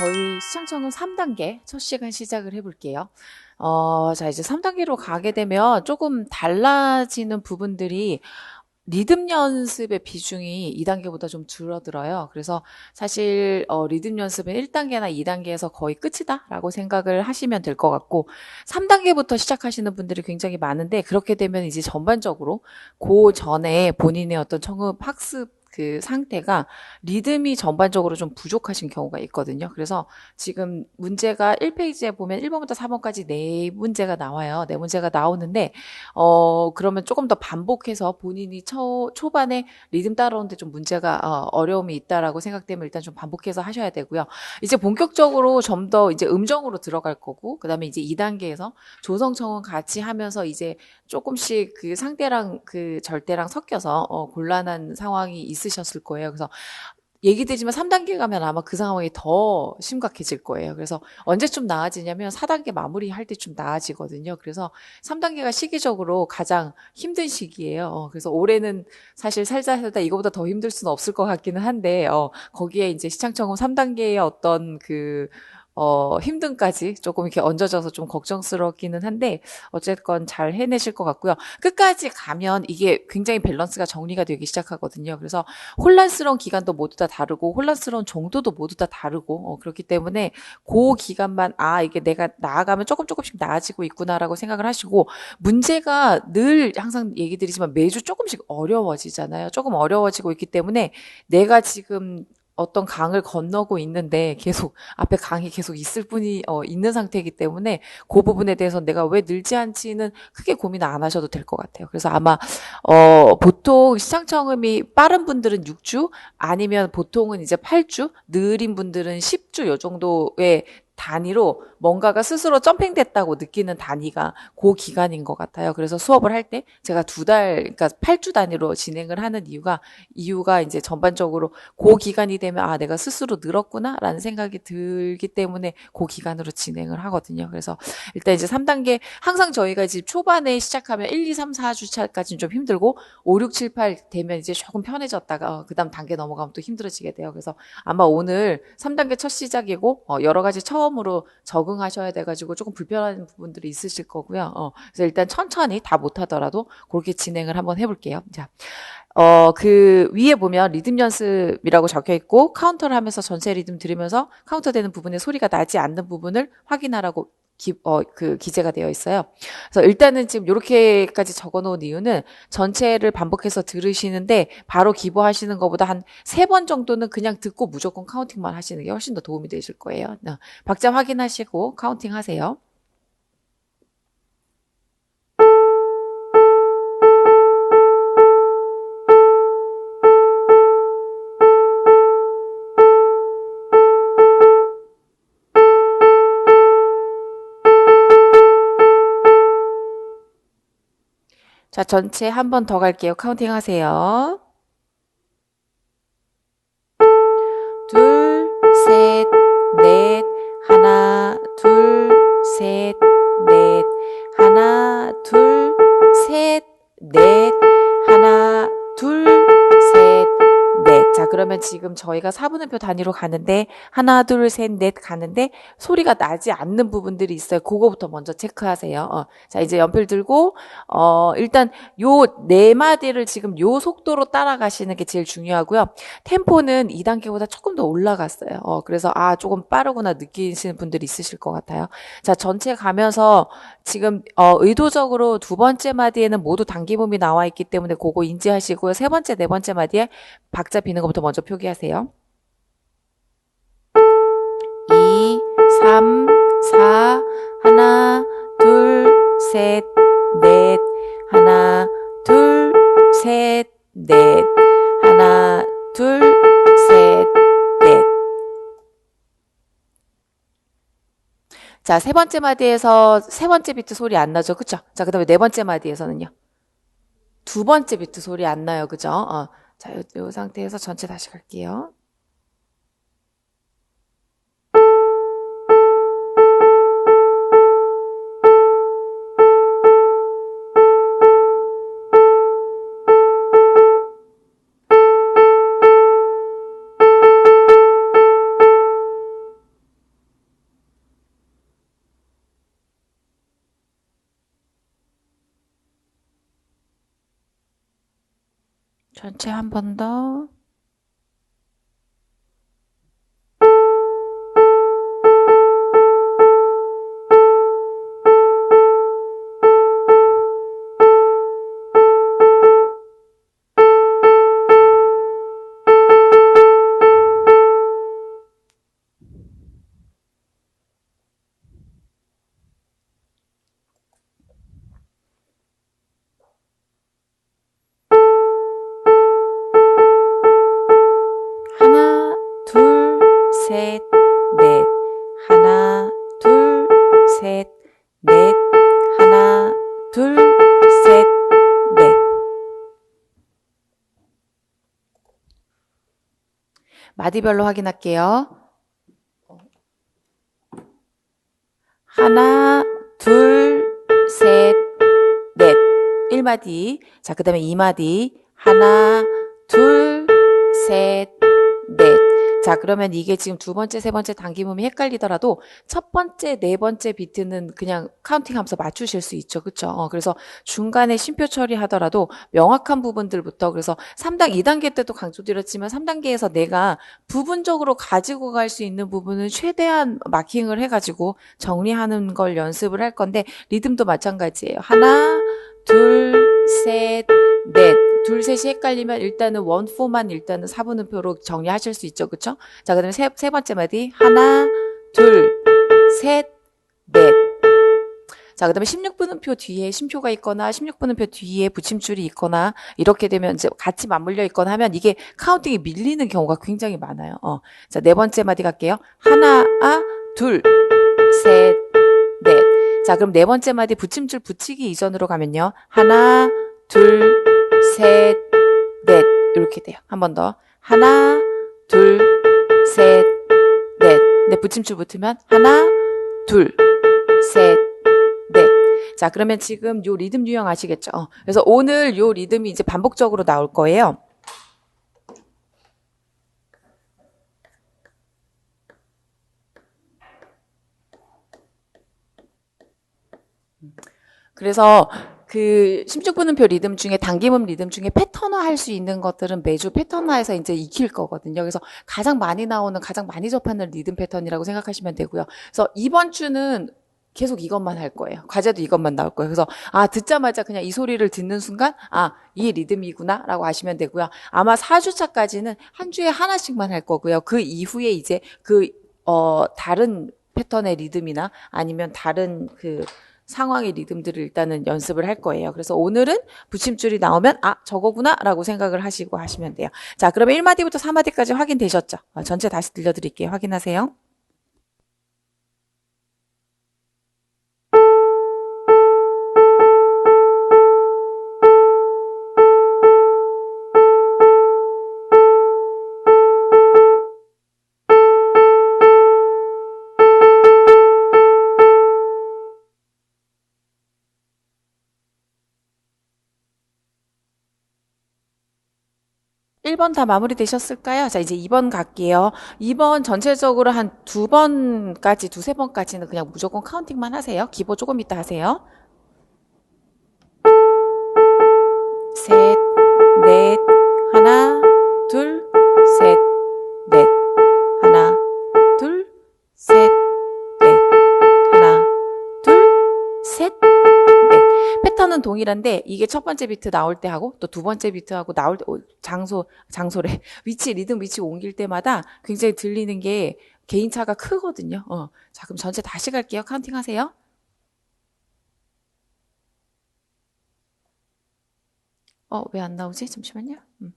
저희 시청청은 3단계 첫 시간 시작을 해볼게요. 어, 자, 이제 3단계로 가게 되면 조금 달라지는 부분들이 리듬 연습의 비중이 2단계보다 좀 줄어들어요. 그래서 사실 어, 리듬 연습은 1단계나 2단계에서 거의 끝이다라고 생각을 하시면 될 것 같고 3단계부터 시작하시는 분들이 굉장히 많은데 그렇게 되면 이제 전반적으로 그 전에 본인의 어떤 청음 학습 그 상태가 리듬이 전반적으로 좀 부족하신 경우가 있거든요. 그래서 지금 문제가 1페이지에 보면 1번부터 4번까지 네 문제가 나와요. 네 문제가 나오는데 어 그러면 조금 더 반복해서 본인이 초, 초반에 리듬 따라오는데 좀 문제가 어, 어려움이 있다라고 생각되면 일단 좀 반복해서 하셔야 되고요. 이제 본격적으로 좀 더 이제 음정으로 들어갈 거고 그다음에 이제 2단계에서 조성청은 같이 하면서 이제 조금씩 그 상대랑 그 절대랑 섞여서 어, 곤란한 상황이 있 으셨을 거예요. 그래서 얘기 되지만 3단계 가면 아마 그 상황이 더 심각해질 거예요. 그래서 언제쯤 나아지냐면 4단계 마무리할 때쯤 나아지거든요. 그래서 3단계가 시기적으로 가장 힘든 시기예요. 어, 그래서 올해는 사실 살다 살다 이거보다 더 힘들 수는 없을 것 같기는 한데 어, 거기에 이제 시창청음 3단계의 어떤 그 어, 힘듦까지 조금 이렇게 얹어져서 좀 걱정스럽기는 한데, 어쨌건 잘 해내실 것 같고요. 끝까지 가면 이게 굉장히 밸런스가 정리가 되기 시작하거든요. 그래서 혼란스러운 기간도 모두 다 다르고, 혼란스러운 정도도 모두 다 다르고, 어, 그렇기 때문에 그 기간만, 아, 이게 내가 나아가면 조금 조금씩 나아지고 있구나라고 생각을 하시고, 문제가 늘 항상 얘기 드리지만 매주 조금씩 어려워지잖아요. 조금 어려워지고 있기 때문에 내가 지금 어떤 강을 건너고 있는데 계속 앞에 강이 계속 있을 뿐이 어, 있는 상태이기 때문에 그 부분에 대해서 내가 왜 늘지 않지는 크게 고민 안 하셔도 될 것 같아요. 그래서 아마 어, 보통 시장 청음이 빠른 분들은 6주 아니면 보통은 이제 8주 느린 분들은 10주 요 정도의 단위로 뭔가가 스스로 점핑됐다고 느끼는 단위가 그 기간인 것 같아요. 그래서 수업을 할 때 제가 두 달, 그러니까 8주 단위로 진행을 하는 이유가, 이유가 이제 전반적으로 그 기간이 되면 아, 내가 스스로 늘었구나 라는 생각이 들기 때문에 그 기간으로 진행을 하거든요. 그래서 일단 이제 3단계, 항상 저희가 이제 초반에 시작하면 1, 2, 3, 4주차까지는 좀 힘들고 5, 6, 7, 8 되면 이제 조금 편해졌다가 어, 그 다음 단계 넘어가면 또 힘들어지게 돼요. 그래서 아마 오늘 3단계 첫 시작이고 어, 여러 가지 처음으로 적응 하셔야 돼가지고 조금 불편한 부분들이 있으실 거고요. 어, 그래서 일단 천천히 다 못하더라도 그렇게 진행을 한번 해볼게요. 자, 어, 그 위에 보면 리듬 연습이라고 적혀 있고 카운터를 하면서 전체 리듬 들으면서 카운터 되는 부분에 소리가 나지 않는 부분을 확인하라고 기, 어, 그 기재가 되어 있어요. 그래서 일단은 지금 이렇게까지 적어 놓은 이유는 전체를 반복해서 들으시는데 바로 기부하시는 것보다 한 세 번 정도는 그냥 듣고 무조건 카운팅만 하시는 게 훨씬 더 도움이 되실 거예요. 어, 박자 확인하시고 카운팅 하세요. 자, 전체 한 번 더 갈게요. 카운팅 하세요. 둘, 셋, 넷, 하나, 둘, 셋, 넷, 하나, 둘, 셋, 넷, 그러면 지금 저희가 4분음표 단위로 가는데, 하나, 둘, 셋, 넷 가는데, 소리가 나지 않는 부분들이 있어요. 그거부터 먼저 체크하세요. 어. 자, 이제 연필 들고, 어, 일단 요 네 마디를 지금 요 속도로 따라가시는 게 제일 중요하고요. 템포는 2단계보다 조금 더 올라갔어요. 어, 그래서 아, 조금 빠르구나 느끼시는 분들이 있으실 것 같아요. 자, 전체 가면서 지금 어, 의도적으로 두 번째 마디에는 모두 단기음이 나와 있기 때문에 그거 인지하시고요. 세 번째, 네 번째 마디에 박자 비는 것부터 먼저 표기하세요. 2, 3, 4, 하나, 둘, 셋, 넷, 하나, 둘, 셋, 넷, 하나, 둘, 셋, 넷. 자, 세 번째 마디에서 세 번째 비트 소리 안 나죠? 그쵸? 자, 그 다음에 네 번째 마디에서는요. 두 번째 비트 소리 안 나요. 그죠? 어. 자, 요, 요 상태에서 전체 다시 갈게요. 한번 더. 마디별로 확인할게요. 하나, 둘, 셋, 넷. 1마디. 자, 그 다음에 2마디. 하나, 둘, 셋, 넷. 자, 그러면 이게 지금 두 번째, 세 번째 당김음이 헷갈리더라도 첫 번째, 네 번째 비트는 그냥 카운팅 하면서 맞추실 수 있죠. 그쵸? 어, 그래서 중간에 쉼표 처리하더라도 명확한 부분들부터 그래서 3단, 2단계 때도 강조드렸지만 3단계에서 내가 부분적으로 가지고 갈 수 있는 부분은 최대한 마킹을 해가지고 정리하는 걸 연습을 할 건데 리듬도 마찬가지예요. 하나, 둘, 셋, 넷. 둘, 셋이 헷갈리면 일단은 원 포만 일단은 사분음표로 정리하실 수 있죠. 그쵸? 자, 그 다음에 세, 세 번째 마디. 하나, 둘, 셋, 넷. 자, 그 다음에 16분음표 뒤에 심표가 있거나 16분음표 뒤에 붙임줄이 있거나 이렇게 되면 이제 같이 맞물려 있거나 하면 이게 카운팅이 밀리는 경우가 굉장히 많아요. 어. 자, 네 번째 마디 갈게요. 하나, 아, 둘, 셋, 넷. 자, 그럼 네 번째 마디 붙임줄 붙이기 이전으로 가면요. 하나, 둘, 셋, 넷. 이렇게 돼요. 한 번 더. 하나, 둘, 셋, 넷. 근데 붙임줄 붙으면 하나, 둘, 셋, 넷. 자, 그러면 지금 요 리듬 유형 아시겠죠? 어, 그래서 오늘 요 리듬이 이제 반복적으로 나올 거예요. 그래서 그 16분음표 리듬 중에 당김음 리듬 중에 패턴화 할 수 있는 것들은 매주 패턴화해서 이제 익힐 거거든요. 그래서 가장 많이 나오는 가장 많이 접하는 리듬 패턴이라고 생각하시면 되고요. 그래서 이번 주는 계속 이것만 할 거예요. 과제도 이것만 나올 거예요. 그래서 아 듣자마자 그냥 이 소리를 듣는 순간 아 이 리듬이구나라고 하시면 되고요. 아마 4주차까지는 한 주에 하나씩만 할 거고요. 그 이후에 이제 그 어 다른 패턴의 리듬이나 아니면 다른 그 상황의 리듬들을 일단은 연습을 할 거예요. 그래서 오늘은 붙임줄이 나오면 아 저거구나 라고 생각을 하시고 하시면 돼요. 자 그러면 1마디부터 4마디까지 확인되셨죠? 어, 전체 다시 들려드릴게요. 확인하세요. 일번다 마무리되셨을까요? 자, 이제 2번 갈게요. 2번 전체적으로 한 두 번까지, 두세 번까지는 그냥 무조건 카운팅만 하세요. 기보 조금 이따 하세요. 동일한데 이게 첫 번째 비트 나올 때 하고 또 두 번째 비트하고 나올 때 어, 장소 장소래 위치 리듬 위치 옮길 때마다 굉장히 들리는 게 개인차가 크거든요. 어. 자, 그럼 전체 다시 갈게요. 카운팅 하세요. 어, 왜 안 나오지? 잠시만요. 음.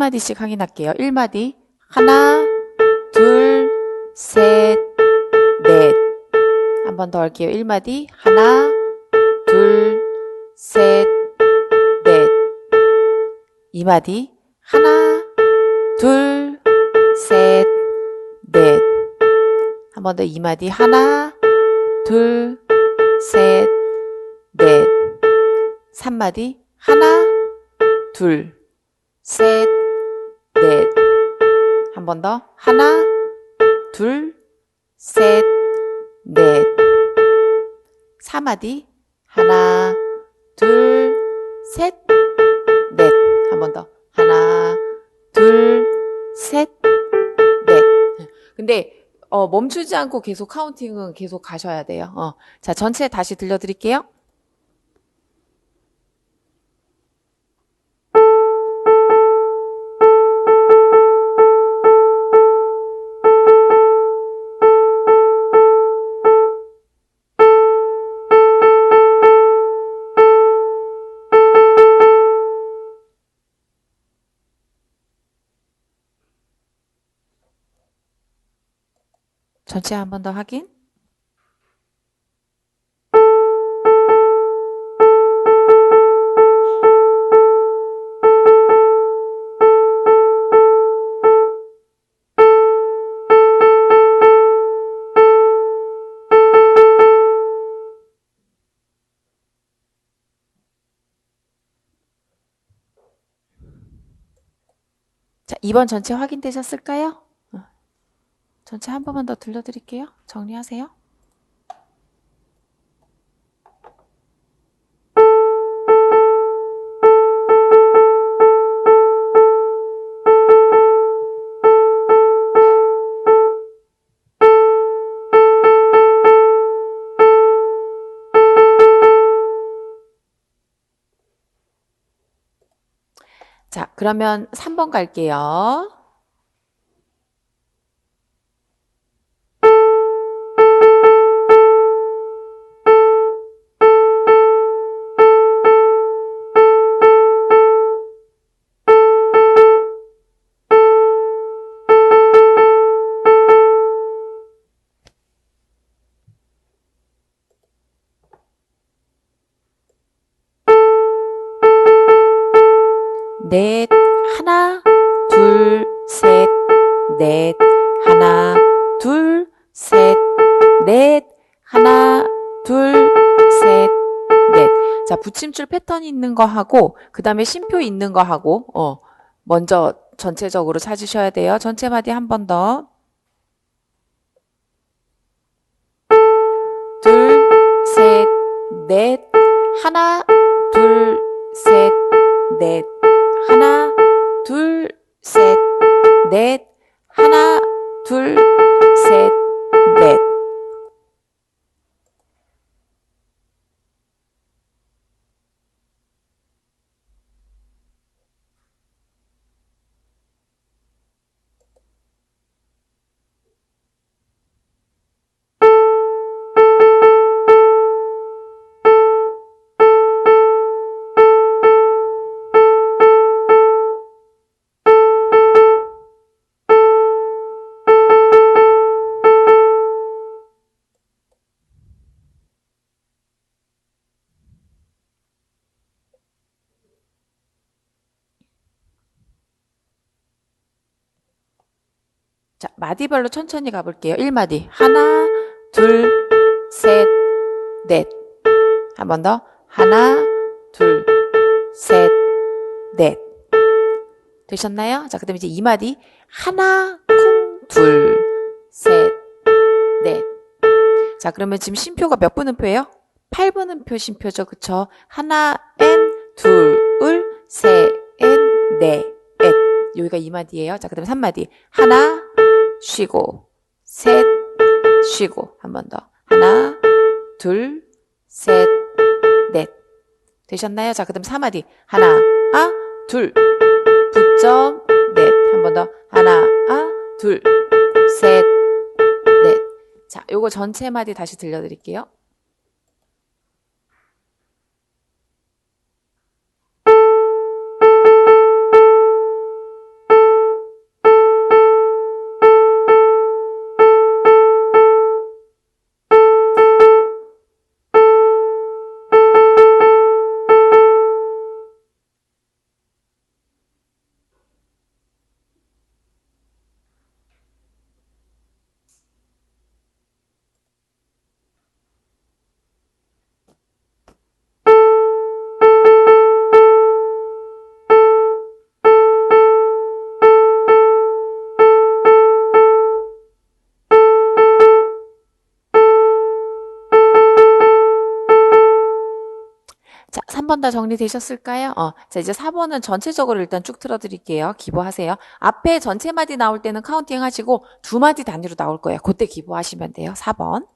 한 마디씩 확인할게요. 1마디. 하나, 둘, 셋, 넷. 한 번 더 할게요. 1마디. 하나, 둘, 셋, 넷. 2마디. 하나, 둘, 셋, 넷. 한 번 더 2마디. 하나, 둘, 셋, 넷. 3마디. 하나, 둘, 셋, 넷. 한 번 더. 하나, 둘, 셋, 넷. 4마디. 하나, 둘, 셋, 넷. 한 번 더. 하나, 둘, 셋, 넷. 근데 어, 멈추지 않고 계속 카운팅은 계속 가셔야 돼요. 어. 자, 전체 다시 들려드릴게요. 전체 한 번 더 확인. 자, 2번 전체 확인되셨을까요? 전체 한 번만 더 들려드릴게요. 정리하세요. 자, 그러면 3번 갈게요. 넷, 하나, 둘, 셋, 넷, 하나, 둘, 셋, 넷, 하나, 둘, 셋, 넷. 자, 붙임줄 패턴이 있는 거 하고, 그 다음에 쉼표 있는 거 하고, 어, 먼저 전체적으로 찾으셔야 돼요. 전체 마디 한 번 더. 둘, 셋, 넷, 하나, 둘, 셋, 넷. 하나, 둘, 셋, 넷. 하나, 둘, 자, 마디별로 천천히 가볼게요. 1마디. 하나, 둘, 셋, 넷. 한 번 더. 하나, 둘, 셋, 넷. 되셨나요? 자, 그 다음에 이제 2마디. 하나, 쿵, 둘, 셋, 넷. 자, 그러면 지금 심표가 몇 분음표예요? 8분음표 심표죠. 그쵸? 하나, 엔, 둘, 셋, 엔, 넷, 엣. 여기가 2마디예요. 자, 그 다음에 3마디. 하나, 쉬고, 셋, 쉬고, 한 번 더. 하나, 둘, 셋, 넷. 되셨나요? 자, 그 다음 4마디. 하나, 아, 둘, 붙점, 넷. 한 번 더. 하나, 아, 둘, 셋, 넷. 자, 요거 전체 마디 다시 들려드릴게요. 번 다 정리되셨을까요? 어, 자, 이제 4번은 전체적으로 일단 쭉 틀어드릴게요. 기부하세요. 앞에 전체 마디 나올 때는 카운팅 하시고 두 마디 단위로 나올 거예요. 그때 기부하시면 돼요. 4번.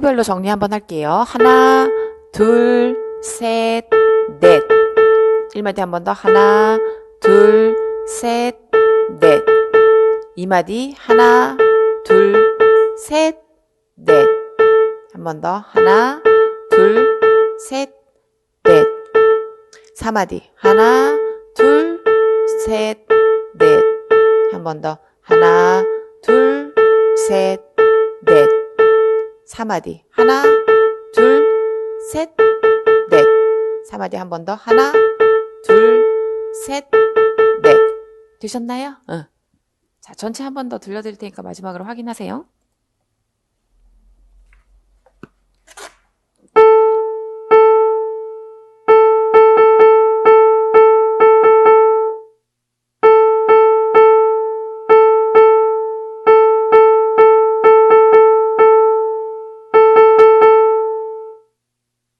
마디별로 정리 한번 할게요. 하나, 둘, 셋, 넷. 1마디 한 번 더. 하나, 둘, 셋, 넷. 2마디. 하나, 둘, 셋, 넷. 한 번 더. 하나, 둘, 셋, 넷. 4마디. 하나, 둘, 셋, 넷. 한 번 더. 하나, 둘, 셋, 넷. 4마디. 하나, 둘, 셋, 넷. 4마디 한 번 더. 하나, 둘, 셋, 넷. 되셨나요? 응. 자, 전체 한 번 더 들려드릴 테니까 마지막으로 확인하세요.